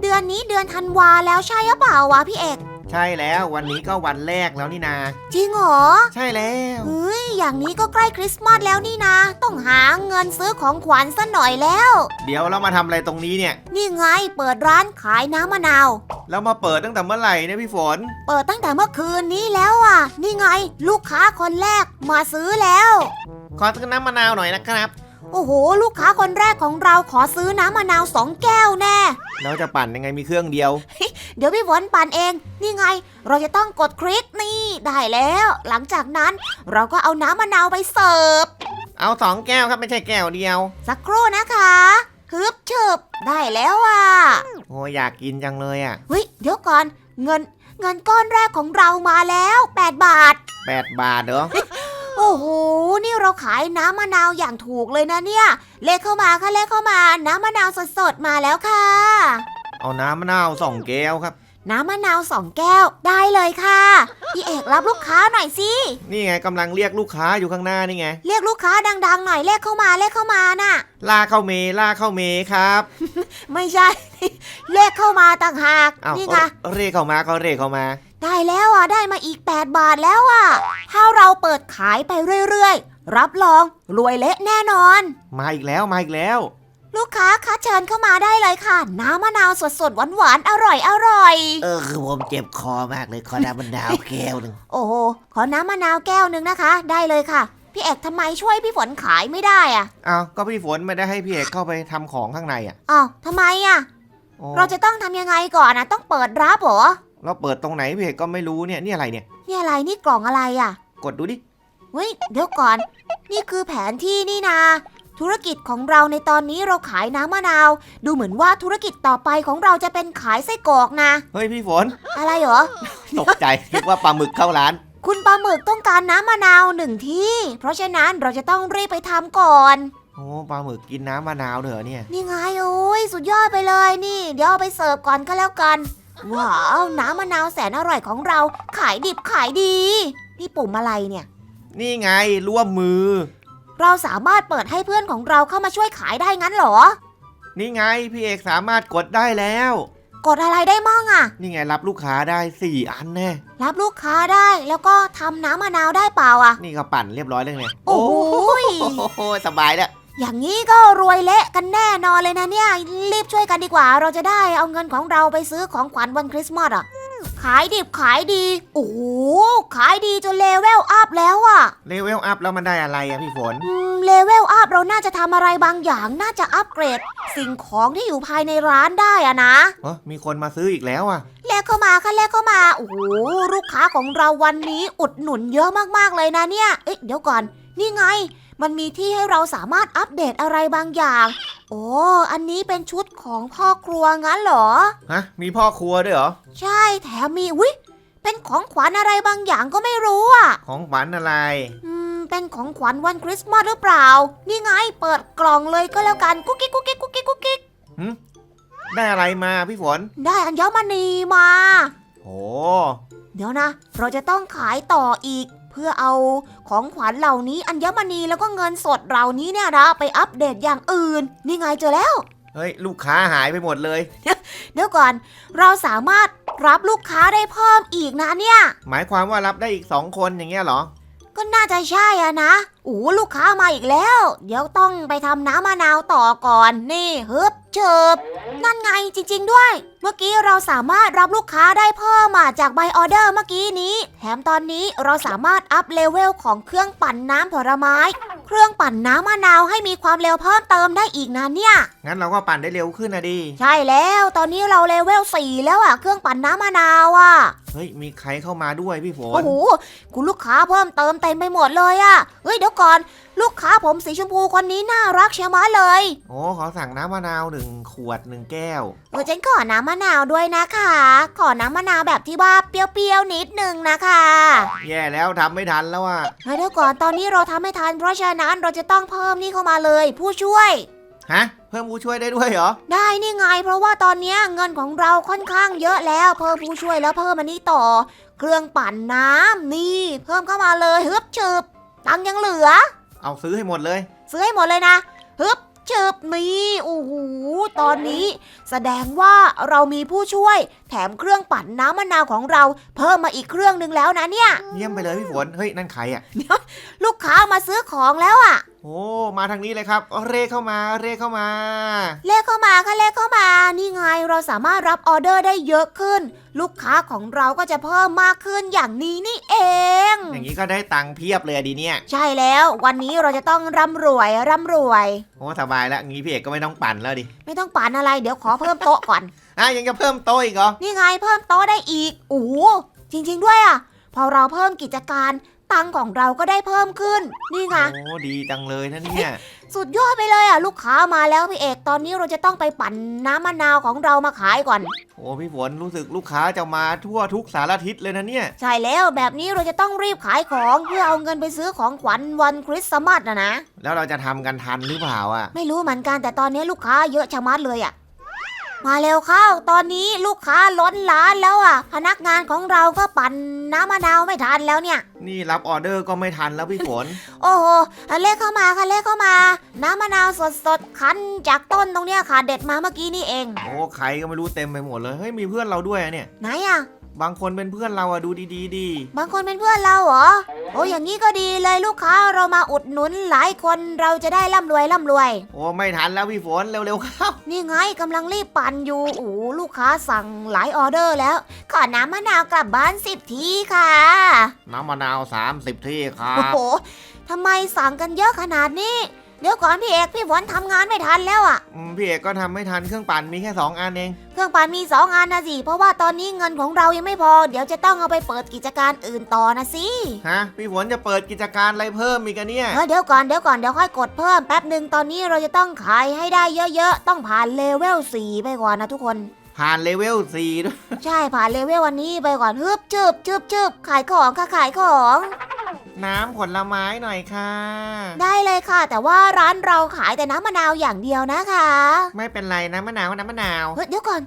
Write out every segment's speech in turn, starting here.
เดือนนี้เดือนธันวาแล้วใช่หรือเปล่าวะพี่เอก ใช่แล้ววันนี้ก็วันแรกแล้วนี่นา จริงเหรอใช่แล้ว เฮ้ยอย่างนี้ก็ใกล้คริสต์มาสแล้วนี่นะ ต้องหาเงินซื้อของขวัญซะหน่อยแล้ว เดี๋ยวเรามาทำอะไรตรงนี้เนี่ย นี่ไงเปิดร้านขายน้ำมะนาวเรามาเปิดตั้งแต่เมื่อไหร่เนี่ยพี่ฝน เปิดตั้งแต่เมื่อคืนนี้แล้วอะ นี่ไง ลูกค้าคนแรกมาซื้อแล้ว ขอซื้อน้ำมะนาวหน่อยนะครับ โอ้โห ลูกค้าคนแรกของเราขอซื้อน้ำมะนาวสองแก้วแน่ แล้วจะปั่นยังไงมีเครื่องเดียว เดี๋ยวพี่ฝนปั่นเอง นี่ไง เราจะต้องกดคลิกนี่ได้แล้ว หลังจากนั้นเราก็เอาน้ำมะนาวไปเสิร์ฟ เอาสองแก้วครับไม่ใช่แก้วเดียว สักครู่นะคะฮึบเฉิบได้แล้วอะ โอ้ยอยากกินจังเลยอะ เฮ้ย เดี๋ยวก่อน เงินเงินก้อนแรกของเรามาแล้ว 8 บาทแปดบาทเหรอโอ้โห นี่เราขายน้ำมะนาวอย่างถูกเลยนะเนี่ย เลขเข้ามาค่ะเลขเข้ามา น้ำมะนาวสดๆมาแล้วค่ะ เอาน้ำมะนาวสองแก้วครับ น้ำมะนาวสองแก้วได้เลยค่ะ พี่เอกรับลูกค้าหน่อยสิ นี่ไงกำลังเรียกลูกค้าอยู่ข้างหน้านี่ไง เรียกลูกค้าดังๆหน่อยเลขเข้ามาเลขเข้ามาน่ะ ล่าเข้าเมล่าเข้าเมครับ ไม่ใช่ เลขเข้ามาต่างหาก เอานี่ไงเรียกเข้ามาก็เรียกเข้ามา ได้แล้วอะได้มาอีก 8 บาทแล้วอะ ถ้าเราเปิดขายไปเรื่อยๆ รับรองรวยเละแน่นอน มาอีกแล้วมาอีกแล้ว ลูกค้าคะเชิญเข้ามาได้เลยค่ะ น้ำมะนาวสดๆหวานๆอร่อยอร่อยเออคือผมเจ็บคอมากเลยขอน้ำมะนาวแก้วหนึ่งโอ้โหขอน้ำมะนาวแก้วหนึ่งนะคะ ได้เลยค่ะ พี่เอกทำไมช่วยพี่ฝนขายไม่ได้อะอ้าวก็พี่ฝนไม่ได้ให้พี่เอกเข้าไปทำของข้างในอะอ้าวทำไมอะ โอ้เราจะต้องทำยังไงก่อนนะต้องเปิดรับเหรอ เราเปิดตรงไหนพี่เอกก็ไม่รู้เนี่ยนี่อะไรเนี่ย นี่อะไรนี่กล่องอะไรอะ กดดูดิ เฮ้ยเดี๋ยวก่อน นี่คือแผนที่นี่นา ธุรกิจของเราในตอนนี้เราขายน้ำมะนาว ดูเหมือนว่าธุรกิจต่อไปของเราจะเป็นขายไส้กรอกนะ เฮ้ยพี่ฝน อะไรเหรอ ตกใจ คิดว่าปลาหมึกเข้าร้าน คุณปลาหมึกต้องการน้ำมะนาวหนึ่งที่ เพราะฉะนั้นเราจะต้องรีบไปทำก่อน โอ้ปลาหมึกกินน้ำมะนาวเถอะเนี่ย นี่ไงโอ้ยสุดยอดไปเลยนี่ เดี๋ยวเอาไปเสิร์ฟก่อนก็แล้วกัน ว้าวน้ำมะนาวแสนอร่อยของเรา ขายดิบขายดี นี่ปุ่มอะไรเนี่ย นี่ไงร่วมมือ เราสามารถเปิดให้เพื่อนของเราเข้ามาช่วยขายได้งั้นเหรอ นี่ไงพี่เอกสามารถกดได้แล้ว กดอะไรได้มั่งอะนี่ไงรับลูกค้าได้สี่อันแน่ รับลูกค้าได้แล้วก็ทำน้ำมะนาวได้เปล่าอะนี่ก็ปั่นเรียบร้อยแล้วเนี่ยโอ้โหยโอ้โหสบายแล้ว อย่างนี้ก็รวยเละกันแน่นอนเลยนะเนี่ย รีบช่วยกันดีกว่า เราจะได้เอาเงินของเราไปซื้อของขวัญวันคริสต์มาสอะขายดิบขายดี โอ้โหขายดีจนเลเวลอัพแล้วอะเลเวลอัพแล้วมันได้อะไรอะพี่ฝน อืมเลเวลอัพเราน่าจะทำอะไรบางอย่างน่าจะอัปเกรด สิ่งของที่อยู่ภายในร้านได้อะนะ เออมีคนมาซื้ออีกแล้วอะเลขเข้ามาค่ะเลขเข้ามา โอ้โหลูกค้าของเราวันนี้อุดหนุนเยอะมากๆเลยนะเนี่ย เอ๊ะเดี๋ยวก่อน นี่ไง มันมีที่ให้เราสามารถอัปเดตอะไรบางอย่าง โอ้ อันนี้เป็นชุดของพ่อครัวงั้นเหรอ ฮะ มีพ่อครัวด้วยเหรอ ใช่ แถมมีวิเป็นของขวัญอะไรบางอย่างก็ไม่รู้อะ ของขวัญอะไร อืม เป็นของขวัญวันคริสต์มาสหรือเปล่า นี่ไง เปิดกล่องเลยก็แล้วกัน กุ๊กกิ๊กกุ๊กกิ๊กกุ๊กกิ๊กกุ๊กกิ๊กได้อะไรมาพี่ฝน ได้อัญมณีมา โอ้ เดี๋ยวนะ เราจะต้องขายต่ออีก เพื่อเอาของขวัญเหล่านี้อัญมณีแล้วก็เงินสดเหล่านี้เนี่ยนะไปอัปเดตอย่างอื่น นี่ไงเจอแล้ว เฮ้ย ลูกค้าหายไปหมดเลย เดี๋ยวก่อน เราสามารถรับลูกค้าได้เพิ่มอีกนะเนี่ย หมายความว่ารับได้อีกสองคนอย่างเงี้ยเหรอ ก็น่าจะใช่อะนะโอ้ลูกค้ามาอีกแล้ว เดี๋ยวต้องไปทำน้ำมะนาวต่อก่อน นี่ฮึบเชิบนั่นไงจริง ๆ ด้วย เมื่อกี้เราสามารถรับลูกค้าได้เพิ่มมาจากใบออเดอร์เมื่อกี้นี้ แถมตอนนี้เราสามารถอัพเลเวลของเครื่องปั่นน้ำผลไม้ เครื่องปั่นน้ำมะนาวให้มีความเร็วเพิ่มเติมได้อีกนะเนี่ย งั้นเราก็ปั่นได้เร็วขึ้นนะดิ ใช่แล้วตอนนี้เราเลเวล4แล้วอะเครื่องปั่นน้ำมะนาวอะเฮ้ยมีใครเข้ามาด้วยพี่ฝนโอ้โหคุณลูกค้าเพิ่มเติมเต็มไปหมดเลยอะเฮ้ยเดี๋ยวก่อน ลูกค้าผมสีชมพูคนนี้น่ารักเชียวมะเลย โอ้ขอสั่งน้ำมะนาวหนึ่งขวดหนึ่งแก้ว เออฉันขอน้ำมะนาวด้วยนะคะ ขอน้ำมะนาวแบบที่ว่าเปรี้ยวๆนิดนึงนะคะแย่แล้วทำไม่ทันแล้วอะเฮ้ยเดี๋ยวก่อนตอนนี้เราทำไม่ทัน เพราะฉะนั้นเราจะต้องเพิ่มนี่เข้ามาเลย ผู้ช่วย ฮะ เพิ่มผู้ช่วยได้ด้วยเหรอ ได้นี่ไง เพราะว่าตอนเนี้ยเงินของเราค่อนข้างเยอะแล้ว เพิ่มผู้ช่วยแล้วเพิ่มอันนี้ต่อ เครื่องปั่นน้ำนี่ เพิ่มเข้ามาเลยฮึบฉึบ ตังค์ยังเหลือ เอาซื้อให้หมดเลย ซื้อให้หมดเลยนะฮึบฉเจิบนี่โอ้โหตอนนี้ แสดงว่าเรามีผู้ช่วย แถมเครื่องปั่นน้ำมะนาวของเรา เพิ่มมาอีกเครื่องหนึ่งแล้วนะเนี่ย เยี่ยมไปเลยพี่ฝน เฮ้ย นั่นใครอะ ลูกค้ามาซื้อของแล้วอะ่ะ โอ้ มาทางนี้เลยครับ เร่เข้ามา เร่เข้ามาเลขเข้ามาค่ะเลขเข้ามา นี่ไงเราสามารถรับออเดอร์ได้เยอะขึ้น ลูกค้าของเราก็จะเพิ่มมากขึ้นอย่างนี้นี่เอง อย่างนี้ก็ได้ตังค์เพียบเลยอะดีเนี่ย ใช่แล้ว วันนี้เราจะต้องร่ำรวยร่ำรวย โอ้สบายแล้วงี้พี่เอกก็ไม่ต้องปั่นแล้วดิ ไม่ต้องปั่นอะไร เดี๋ยวขอเพิ่มโต๊ะก่อน อะยังจะเพิ่มโต๊ะอีกเหรอ นี่ไงเพิ่มโต๊ะได้อีกโอ้โหจริง ๆ ด้วยอะ พอเราเพิ่มกิจการตังค์ของเราก็ได้เพิ่มขึ้น นี่ไง โอ้ดีจังเลยนะเนี่ย สุดยอดไปเลยอะ ลูกค้ามาแล้วพี่เอกตอนนี้เราจะต้องไปปั่นน้ำมะนาวของเรามาขายก่อน โอ้พี่ฝนรู้สึกลูกค้าจะมาทั่วทุกสารทิศเลยนะเนี่ย ใช่แล้วแบบนี้เราจะต้องรีบขายของเพื่อเอาเงินไปซื้อของขวัญวันคริสต์มาสนะนะ แล้วเราจะทำกันทันหรือเปล่าอะ ไม่รู้เหมือนกันแต่ตอนนี้ลูกค้าเยอะชะมัดเลยอะ มาเร็วเข้า ตอนนี้ลูกค้าล้นร้านแล้วอะ พนักงานของเราก็ปั่นน้ำมะนาวไม่ทันแล้วเนี่ย นี่รับออเดอร์ก็ไม่ทันแล้วพี่ฝน โอ้โหเลขเข้ามาค่ะเลขเข้ามา น้ำมะนาวสดๆคั้นจากต้นตรงเนี้ยค่ะเด็ดมาเมื่อกี้นี่เอง โอ้ใครก็ไม่รู้เต็มไปหมดเลย เฮ้ยมีเพื่อนเราด้วยอะเนี่ย ไหนอะ บางคนเป็นเพื่อนเราอะดูดีๆดีบางคนเป็นเพื่อนเราเหรอ โอ้อย่างนี้ก็ดีเลยลูกค้าเรามาอุดหนุนหลายคนเราจะได้ร่ำรวยร่ำรวย โอ้ไม่ทันแล้วพี่ฝนเร็วๆครับ นี่ไงกำลังรีบปั่นอยู่โอ้ลูกค้าสั่งหลายออเดอร์แล้ว ขอน้ำมะนาวกลับบ้านสิบทีค่ะ น้ำมะนาว 30 ที่ครัโอ้บ โหทำไมสั่งกันเยอะขนาดนี้ เดี๋ยวก่อนพี่เอกพี่ฝนทำงานไม่ทันแล้วอะ่ะอืมพี่เอกก็ทำไม่ทันเครื่องปั่นมีแค่2อันเอง เครื่องปั่นมีสองอันนะสิ เพราะว่าตอนนี้เงินของเรายังไม่พอ เดี๋ยวจะต้องเอาไปเปิดกิจการอื่นต่อนะสิ ฮะ พี่ฝนจะเปิดกิจการอะไรเพิ่มอีกอะเนี่ย เออเดี๋ยวก่อนเดี๋ยวก่อนเดี๋ยวค่อยกดเพิ่มแป๊บหนึ่งตอนนี้เราจะต้องขายให้ได้เยอะๆ ต้องผ่านเลเวล4ไปก่อนนะทุกคน ผ่านเลเวล4ด้วยใช่ผ่านเลเวลวันนี้ไปก่อนฮึบจึบจึบจึบขายของค่ะขายของ น้ำผลไม้หน่อยค่ะ ได้เลยค่ะ แต่ว่าร้านเราขายแต่น้ำมะนาวอย่างเดียวนะคะ ไม่เป็นไรน้ำมะนาวน้ำมะนาว เฮ้ยเดี๋ยวก่อน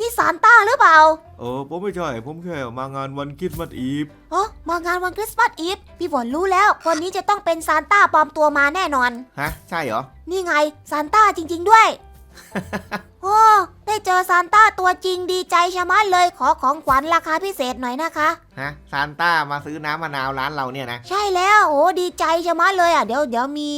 นี่ซานต้าหรือเปล่าเออผมไม่ใช่ผมแค่มางานวันคริสต์มาสอีฟอ๋อมางานวันคริสต์มาสอีฟพี่ฝนรู้แล้วคนนี้จะต้องเป็นซานต้าปลอมตัวมาแน่นอน ฮะ ใช่เหรอ นี่ไงซานต้าจริง ๆ ด้วย โอ้ได้เจอซานต้าตัวจริงดีใจชะมัดเลยขอของขวัญราคาพิเศษหน่อยนะคะ ฮะซานต้ามาซื้อน้ำมะนาวร้านเราเนี่ยนะ ใช่แล้วโอ้ดีใจชะมัดเลยอะเดี๋ยวเดี๋ยวมี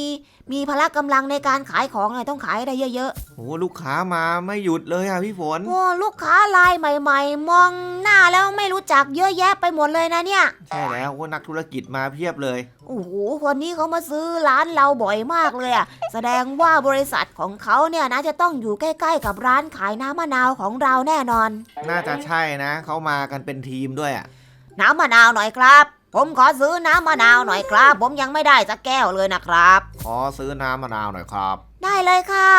มีพละกำลังในการขายของเลยต้องขายให้ได้เยอะโอ้ลูกค้ามาไม่หยุดเลยอะพี่ฝน ๆโอ้ลูกค้ารายใหม่ ๆ มองหน้าแล้วไม่รู้จักเยอะแยะไปหมดเลยนะเนี่ย ใช่แล้วโอ้นักธุรกิจมาเพียบเลย โอ้โห คนนี้เขามาซื้อร้านเราบ่อยมากเลยอะแสดงว่าบริษัทของเขาเนี่ยนะจะต้องอยู่ใกล้ ๆ กับร้านขายน้ำมะนาวของเราแน่นอน น่าจะใช่นะ เขามากันเป็นทีมด้วยอะ น้ำมะนาวหน่อยครับ ผมขอซื้อน้ำมะนาวหน่อยครับ ผมยังไม่ได้สักแก้วเลยนะครับ ขอซื้อน้ำมะนาวหน่อยครับ ได้เลยค่ะ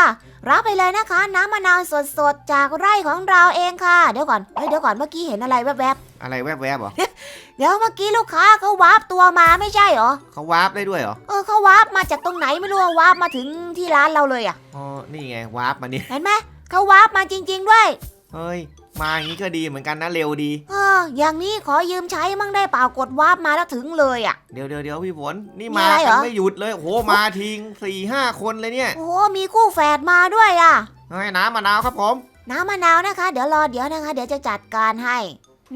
รับไปเลยนะคะ น้ำมะนาวสดๆจากไร่ของเราเองค่ะ เดี๋ยวก่อนเฮ้ยเดี๋ยวก่อนเมื่อกี้เห็นอะไรแวบอะไรแวบๆเหรอๆเดี๋ยวเมื่อกี้ลูกค้าเขาวาร์ปตัวมาไม่ใช่เหรอเขาวาร์ปได้ด้วยเหรอเออเขาวาร์ปมาจากตรงไหนไม่รู้ว่าวาร์ปมาถึงที่ร้านเราเลยอะอ๋อนี่ไงวาร์ปมานี่เห็นไหม เขาวาร์ปมาจริง ๆ ด้วย เฮ้ย มาอย่างนี้ก็ดีเหมือนกันนะเร็วดี เออ อย่างนี้ขอยืมใช้มั่งได้เปล่ากดวาร์ปมาแล้วถึงเลยอะ เดี๋ยวเดี๋ยวเดี๋ยวพี่ฝนนี่มีมาอะไรเหรกัอ นไม่หยุดเลยโอ้โหมาทิ้งสี่ห้าคนเลยเนี่ยโอ้โหมีคู่แฝดมาด้วยอะ เฮ้ยน้ำมะนาวครับผม น้ำมะนาวนะคะ เดี๋ยวรอเดี๋ยวนะคะ เดี๋ยวจะจัดการให้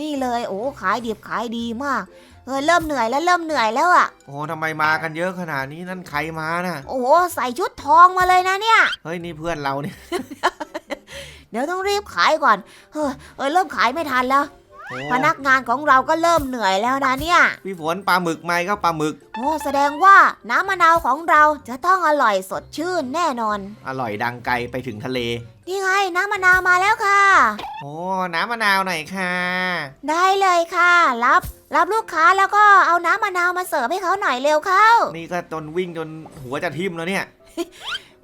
นี่เลยโอ้ขายดิบขายดีมากเออเริ่มเหนื่อยแล้วเริ่มเหนื่อยแล้วอะโอ้โหทำไมมากันเยอะขนาดนี้นั่นใครมาน่ะ โอ้โหใส่ชุดทองมาเลยนะเนี่ย เฮ้ยนี่เพื่อนเราเนี่ย เดี๋ยวต้องรีบขายก่อน เฮ้ยเออเริ่มขายไม่ทันแล้ว โอ้พนักงานของเราก็เริ่มเหนื่อยแล้วนะเนี่ย พี่ฝนปลาหมึกไหมก็ปลาหมึก โอ้แสดงว่าน้ำมะนาวของเราจะต้องอร่อยสดชื่นแน่นอน อร่อยดังไกลไปถึงทะเล นี่ไงน้ำมะนาวมาแล้วค่ะ โอ้น้ำมะนาวหน่อยค่ะ ได้เลยค่ะ รับ รับลูกค้าแล้วก็เอาน้ำมะนาวมาเสิร์ฟให้เขาหน่อยเร็วเข้า นี่ก็จนวิ่งจนหัวจะทิ่มแล้วเนี่ย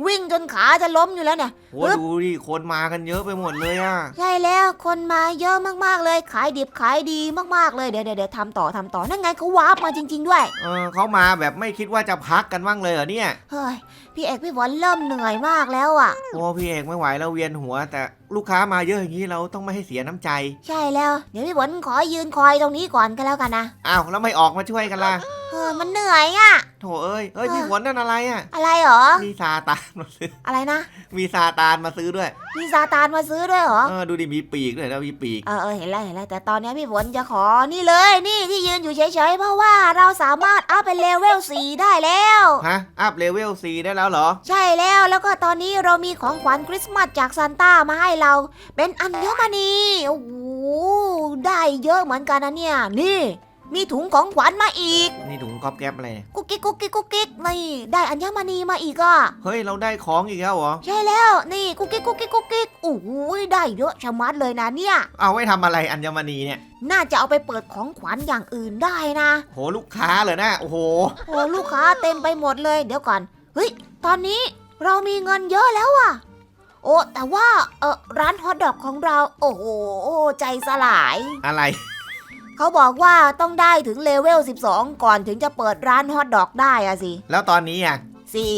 วิ่งจนขาจะล้มอยู่แล้วเนี่ยโอ้ปึ๊บดูดิคนมากันเยอะไปหมดเลยอะ ใช่แล้วคนมาเยอะมากๆเลย ขายดิบขายดีมากๆเลยเดี๋ยวเดี๋ยวเดี๋ยวทำต่อทำต่อนั่นไงเขาวาร์ปมาจริง ๆ ด้วยเออเขามาแบบไม่คิดว่าจะพักกันบ้างเลยเหรอเนี่ย เฮ้ยพี่เอกพี่ฝนเริ่มเหนื่อยมากแล้วอะ โอ้พี่เอกไม่ไหวแล้วเวียนหัว แต่ลูกค้ามาเยอะอย่างนี้เราต้องไม่ให้เสียน้ำใจ ใช่แล้ว เดี๋ยวพี่ฝนขอยืนคอยตรงนี้ก่อนก็แล้วกันนะ อ้าวแล้วไม่ออกมาช่วยกันล่ะ เออมันเหนื่อยอะ โถเอ้ยเอ้ยพี่ฝนนั่นอะไรอะ อะไรหรอ มีซาตานมาซื้อ อะไรนะ มีซาตานมาซื้อด้วย มีซาตานมาซื้อด้วยเหรอ เออดูดิมีปีกด้วยนะมีปีก เออเออเห็นแล้วเห็นแล้วแต่ตอนนี้พี่ฝนจะขอนี่เลยนี่ที่ยืนอยู่เฉยๆ เพราะว่าเราสามารถอัพเป็นเลเวล4ได้แล้ว ฮะ อัพเลเวล4ได้แล้วเหรอ ใช่แล้วแล้วก็ตอนนี้เรามีของขวัญคริสต์มาสจากซานต้ามาให้เรา เป็นอัญมณีโอ้โหได้เยอะเหมือนกันนะเนี่ย นี่ มีถุงของขวัญมาอีก นี่ถุงก๊อบแก๊บอะไรเนี่ยกุ๊กกิ๊กกุ๊กกิ๊กกุ๊กกิ๊กนี่ได้อัญมณีมาอีกอะ เฮ้ย เราได้ของอีกแล้วเหรอ ใช่แล้วนี่กุ๊กกิ๊กกุ๊กกิ๊กกุ๊กกิ๊กโอ้โหได้เยอะชะมัดเลยนะเนี่ย เอาไว้ทำอะไรอัญมณีเนี่ย น่าจะเอาไปเปิดของขวัญอย่างอื่นได้นะโหลูกค้าเหรอนะโอ้โห โอ้ลูกค้าเต็มไปหมดเลยเดี๋ยวก่อนเฮ้ยตอนนี้เรามีเงินเยอะแล้วอะโอ้แต่ว่าเออร้านฮอทดอกของเรา โอ้โหใจสลาย อะไร เขาบอกว่าต้องได้ถึงเลเวล 12 ก่อนถึงจะเปิดร้านฮอทดอกได้อะสิแล้วตอนนี้อะสี่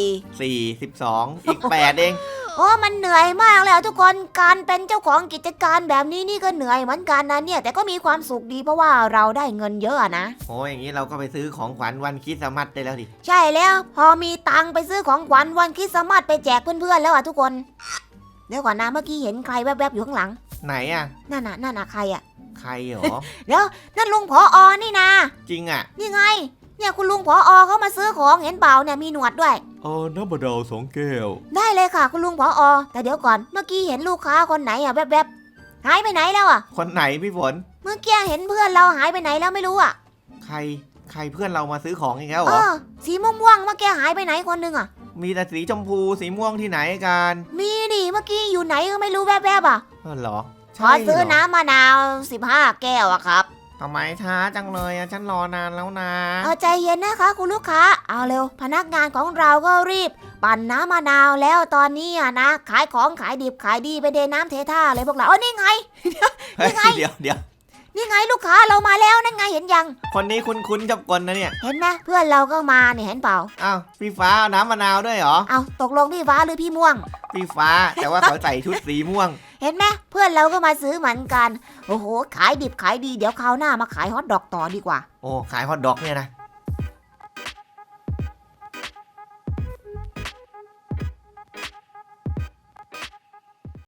4 12อีก8เอง โอ้ มันเหนื่อยมากเลยอะทุกคน การเป็นเจ้าของกิจการแบบนี้นี่ก็เหนื่อยเหมือนกันนะเนี่ย แต่ก็มีความสุขดีเพราะว่าเราได้เงินเยอะอะนะ โอ้ยอย่างนี้เราก็ไปซื้อของขวัญวันคริสต์มาสได้แล้วดิ ใช่แล้ว พอมีตังค์ไปซื้อของขวัญวันคริสต์มาสไปแจกเพื่อนๆแล้วอะทุกคน เดี๋ยวก่อนนะเมื่อกี้เห็นใครแวบๆอยู่ข้างหลัง ไหนอะ นั่นน่ะนั่นน่ะใครอะ ใครเหรอนั่นลุงผออนี่นะ จริงอะ นี่ไง เนี่ยคุณลุงผออเขามาซื้อของเห็นเปล่าเนี่ยมีหนวดด้วย เออน้ำบดาวสองแก้ว ได้เลยค่ะคุณลุงผออแต่เดี๋ยวก่อนเมื่อกี้เห็นลูกค้าคนไหนอะแวบๆหายไปไหนแล้วอะ คนไหนพี่ฝน เมื่อกี้เห็นเพื่อนเราหายไปไหนแล้วไม่รู้อะ ใครใครเพื่อนเรามาซื้อของอีกแล้วเหเอรออสีม่วงๆเมื่อกี้หายไปไหนคนหนึงอะ มีแต่สีชมพูสีม่วงที่ไหนกันมีดิเมื่อกี้อยู่ไหนก็ไม่รู้แวบๆอะ เออเหรอ ขอซื้อเหรน้ำมะนาว 15 แก้วอะครับ ทำไมช้าจังเลยอะฉันรอนานแล้วนะเอาใจเย็นนะคะ คุณลูกค้า เอาเร็ว พนักงานของเราก็รีบ ปั่นน้ำมะนาวแล้วตอนนี้อะนะ ขายของขายดิบขายดีไปเดน้ำเทท่าเลยพวกเราเออนี่ไง เฮ้ยยังไง เดี๋ยวเดี๋ยวนี่ไงลูกค้าเรามาแล้วนั่นไงเห็นยัง คนนี้คุ้นๆจับกลนะเนี่ยเห็นไหมเพื่อนเราก็มาเนี่ยเห็นเปล่า อ้าวพี่ฟ้าเอาน้ำมะนาวด้วยเหรอเอาตกลงพี่ฟ้าหรือพี่ม่วง พี่ฟ้าแต่ว่าเขาใส่ชุดสีม่วง เห็นไหมเพื่อนเราก็มาซื้อเหมือนกัน โอ้โห ขายดิบขายดีเดี๋ยวคราวหน้ามาขายฮอทดอกต่อดีกว่า โอ้ขายฮอทดอกเนี่ยนะ